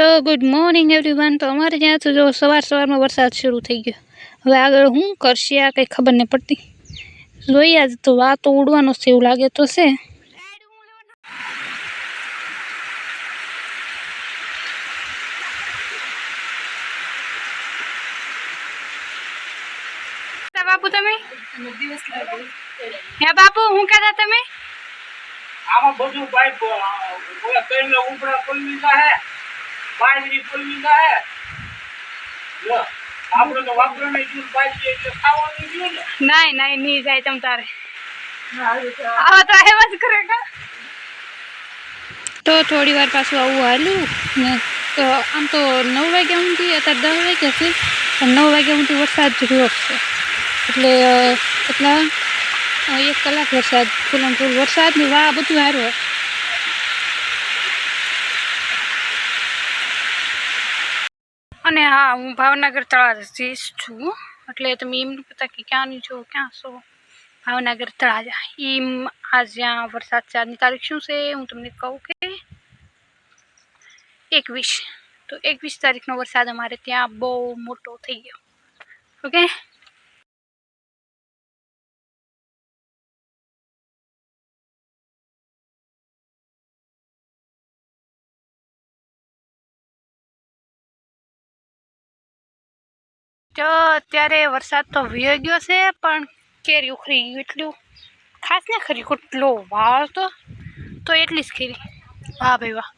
તો good morning everyone તો અમારે જ્યાં તો જો સવાર સવારમાં વરસાદ શરૂ થઈ ગયો હવે આગળ હું કરશે આ કંઈ ખબર નહીં પડતી જોઈએ આજે તો વાતો ઉડવાનો છે એવું લાગે તો છે બાપુ તમે હે બાપુ હું કહેતા તમે આમાં બધું પાઇપ ઉપરા ખોલી લીધા હે બાજરી પલવી જાય જો આપણે તો વાપરો નહીં જૂન બાજરી એટલે ખાવો નહીં નહીં નહીં નહીં જાય તમ તારે તો થોડી વાર પાછું આવું હાલ્યું ને તો આમ તો નવ વાગ્યા સુધી અત્યારે દસ વાગ્યા છે પણ નવ વાગ્યા સુધી વરસાદ રહ્યો છે એટલે એટલા એક કલાક વરસાદ ફૂલ ફૂલ વરસાદની વાહ બધું સારું હોય ने हां हूं भावनगर तला दिस छु એટલે તમને એમ નું પતા કે ક્યાં ની છો ક્યાં સો ભાવનગર તલા ઇમ આજયા વરસાદ ચાની તારીખ થી હું તમને કહું કે 21 તો 21 તારીખ નો વરસાદ અમારે ત્યાં બહુ મોટો થઈ ગયો ઓકે જો અત્યારે વરસાદ તો વયો ગયો છે પણ કેરી ઉખરી ગયું એટલું ખાસ ને ખરી કેટલો વાળ તો તો એટલી જ ખરી વાહ ભાઈ વાહ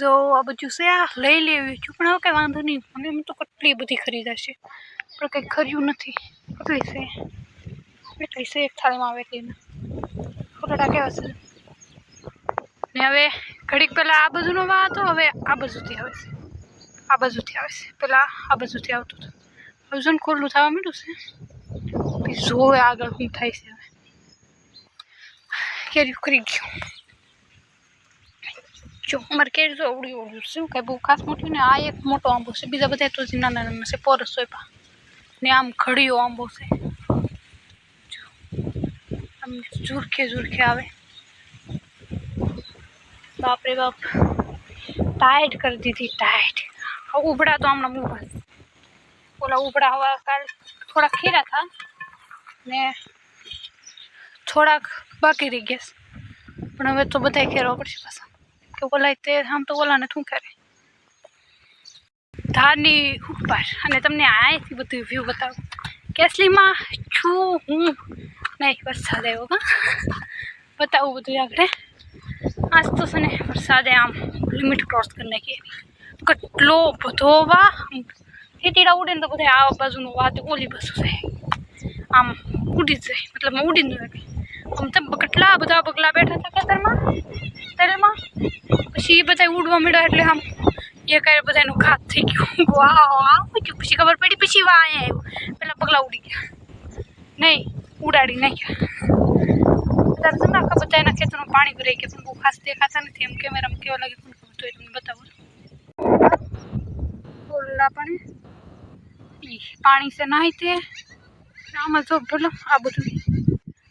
જો આ બધું છે આ લઈ લેવી છું પણ હવે કંઈ વાંધો નહીં અમે તો કેટલી બધી છે પણ કંઈ ખર્યું નથી કેટલી છે એટલી છે એક થાળીમાં આવે એટલી ફોટા કેવા છે ને હવે ઘડીક પહેલાં આ બાજુનો વા હતો હવે આ બાજુથી આવે છે આ બાજુથી આવે છે પહેલાં આ બાજુથી આવતું હતું વજન ખોલું થવા માંડ્યું છે જોવે આગળ શું થાય છે હવે કેરી ખરી ગયું જો અમારે કેરી જો ઉડી ઉડ્યું છે કાંઈ બહુ ખાસ મોટું ને આ એક મોટો આંબો છે બીજા બધા તો નાના નાના છે પોરસ સોયપા ને આમ ઘડીયો આંબો છે આમ ઝુરખે ઝુરખે આવે બાપરે બાપ ટાઈટ કરી દીધી ટાઈટ ઉભડા તો આમના ઊભા बोला उबड़ा हुआ कल थोड़ा खीरा था ने थोड़ा बाकी रह गया पर हमें तो बताए खेरा ऊपर बोला इतने हम तो बोला ना तू करे धारनी ऊपर अने तुमने आए थी बत व्यू बताओ कैसली माँ छू हूँ नहीं वर्षा दे होगा बताओ बतू आगे आज तो सने वर्षा दे आम लिमिट क्रॉस करने के कटलो बतोबा ટીટીડા ઉડે ને તો બધા આ બાજુનું વાત ઓલી બાજુ જાય આમ ઉડી જાય મતલબ ઉડી ન જાય આમ તેમ કેટલા બધા પગલા બેઠા હતા ખેતરમાં તેલમાં પછી એ બધા ઉડવા મળ્યા એટલે આમ એ કાંઈ બધાનું ઘાત થઈ ગયું વાહ આવું ગયું પછી ખબર પડી પછી વાહ અહીંયા આવ્યું પેલા પગલા ઉડી ગયા નહીં ઉડાડી નાખ્યા બધા તમને આખા બધા એના ખેતરમાં પાણી ભરાઈ ગયા પણ બહુ ખાસ દેખાતા નથી એમ કેમેરામાં કેવા લાગે પણ ખબર તો એ તમને બતાવું બોલા પણ પાણી છે નાહી તે આમાં જો બોલો આ બધું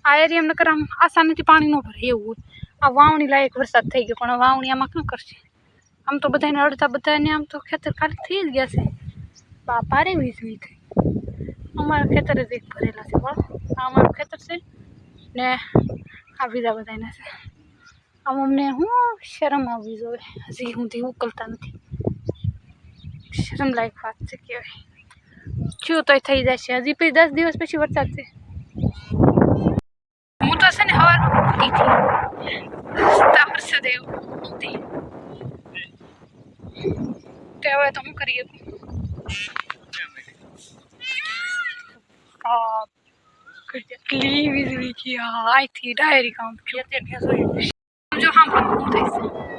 આ એરિયા એમને કરે આમ આસાનીથી પાણી ન ભરે એવું હોય આ વાવણી લાયક વરસાદ થઈ ગયો પણ વાવણી આમાં શું કરશે આમ તો બધાને અડધા બધાને આમ તો ખેતર ખાલી થઈ જ ગયા છે બાપારે વીજળી થઈ અમારા ખેતર જ એક ભરેલા છે પણ આ અમારું ખેતર છે ને આ બીજા બધાના છે આમ અમને હું શરમ આવવી જોઈએ હજી હું ઉકલતા નથી શરમ લાયક વાત છે કહેવાય થયું તોય થઈ જશે હજી પછી દસ દિવસ પછી વરસાદ છે હું તો છે ને હવારમાં તે હવે તો હું કરીએ કેટલી વીજળી થી આઈથી ડાયરી કામ જો હા પણ હું થઈશ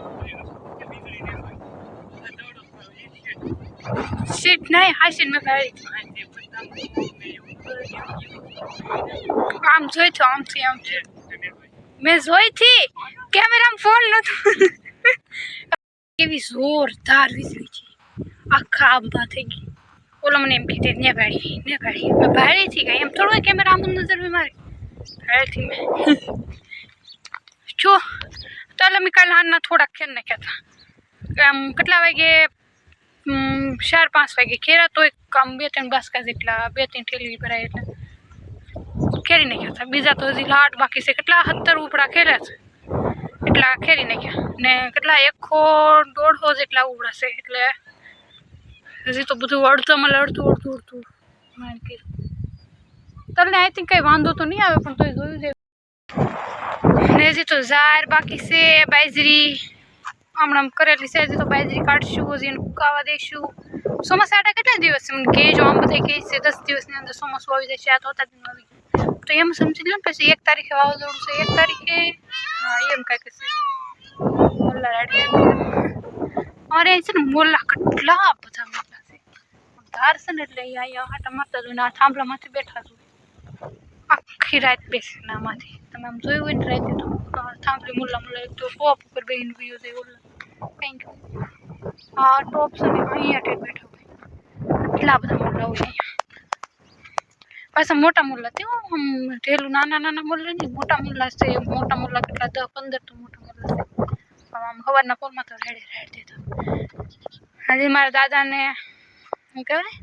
Shit, no, I shouldn't have had it. આમ જોઈ છું આમથી આમ મેં જોઈ થી કેમેરામાં ફોન નતો કેવી જોરદાર વીજળી છે આખા આંબા થઈ ગઈ ઓલા મને એમ કીધી ને ભાડી ને ભાડી મેં ભાડી થી ગઈ એમ થોડું કેમેરા આમ નજર બી મારી ભાડેથી મેં જો તો એટલે મેં કાલે હાલના થોડાક ખેર નાખ્યા હતા આમ કેટલા વાગે ચાર પાંચ વાગે ખેરા તોય કામ બે ત્રણ બાસકા જેટલા બે ત્રણ ઠેલી ભરાય એટલે ખેરી નાખ્યા હતા બીજા તો હજી લાટ બાકી છે કેટલા સત્તર ઉપડા ખેર્યા છે એટલા ખેરી નાખ્યા ને કેટલા એકસો દોઢસો જેટલા ઉપડા છે એટલે હજી તો બધું અડધામાં અડધું અડધું અડધું મારે કીધું તમને આઈ થિંક કંઈ વાંધો તો નહીં આવે પણ તોય જોયું છે ને હજી તો ઝાર બાકી છે બાજરી હમણાં કરેલી છે તો બાજરી કાઢશું હજી એને કુકાવા દઈશું ચોમાસા આટા કેટલા દિવસ છે મને કહેજો આમ બધા કહે છે દસ દિવસની અંદર ચોમાસું આવી જશે આ તો હતા દિન આવી તો એમ સમજી લો ને પછી એક તારીખે વાવાઝોડું છે એક તારીખે હા એમ કાંઈક હશે મોલ્લા રાડે અમારે છે ને મોલ્લા કેટલા બધા મોલ્લા છે ધાર છે ને એટલે અહીંયા આટા મારતા જોઈને આ થાંભલામાંથી બેઠા જોઈએ આખી રાત બેસીને આમાંથી તમે આમ જોયું હોય ને રાતે તો તમારે થાંભલી મુલ્લા મુલ્લા એક તો ટોપ ઉપર બેહીને ગયું છે ઓલા थैंक यू हाँ तो आप सभी वहीं अटेंड बैठे हो गए खिला बदा मुल रहा हूँ मोटा मुल्ला थे तो हम ठेलू नाना नाना मुल रहे नहीं मोटा मुल्ला से मोटा मुल्ला के लिए पंदर तो मोटा मुल्ला से अब हम खबर ना पोल मत रेड रेड दे दो अरे दादा ने क्या है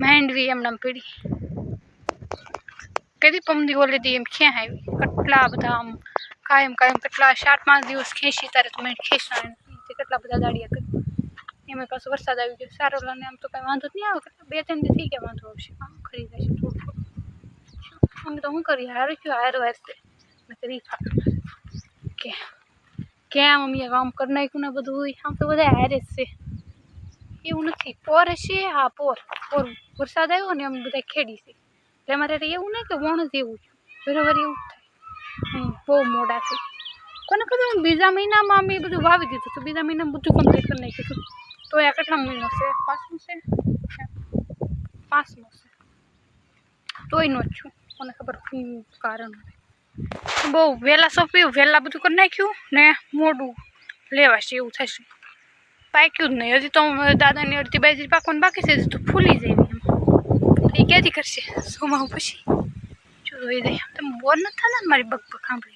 महेंद्र भी हम नंबर कभी पम बोले दी हम क्या है कटला बदा कायम कायम कटला शार्ट मार दी उस खेशी तरह तुम्हें तो खेशना કેટલા બધા દાડિયા કરી એમાં કશું વરસાદ આવી ગયો સારો લઈને આમ તો કાંઈ વાંધો જ નહીં આવે બે ત્રણ થઈ ગયા વાંધો આવશે આમ ખરી જશે થોડું અમે તો શું કરીએ હારું થયું હારું હારશે નથી રીફા કે કેમ અમે કામ કરી નાખ્યું ને બધું હોય આમ તો બધા હારે છે એવું નથી પોર હશે હા પોર પોર વરસાદ આવ્યો ને અમે બધા ખેડી છે એટલે અમારે એવું નહીં કે વણ જ એવું બરાબર એવું થાય બહુ મોડા છે કોને ખબર બીજા મહિનામાં મેં બધું વાવી દીધું તો બીજા મહિનામાં બધું કમ્પ્લીટ કરી નાખ્યું હતું તો એ કેટલા મહિનો છે પાંચમો છે પાંચમો છે તોય નો છું મને ખબર શું કારણ બહુ વહેલા સોંપ્યું વહેલા બધું કરી નાખ્યું ને મોડું લેવાશે એવું થશે પાક્યું જ નહીં હજી તો દાદાની અડધી બાજી પાકવાનું બાકી છે હજી તો ફૂલી જાય એમ એ ક્યાંથી કરશે સોમાં પછી જો એ દે તમે બોર નથી થતા મારી બગ બગ સાંભળી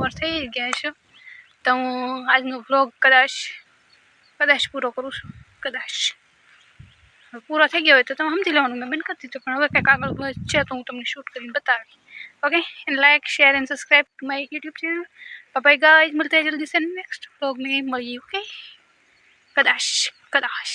બપોર થઈ ગયા છે તો હું આજનો વ્લોગ કદાચ કદાચ પૂરો કરું છું કદાચ પૂરો થઈ ગયો હોય તો તમે સમજી લેવાનું મેં બંધ કરી દીધું પણ હવે કંઈક આગળ છે તો હું તમને શૂટ કરીને બતાવી okay and like share and subscribe to my YouTube channel પપ્પા ગાઈઝ મળતા જલ્દી છે નેક્સ્ટ વ્લોગ મેં મળીએ ઓકે કદાચ કદાચ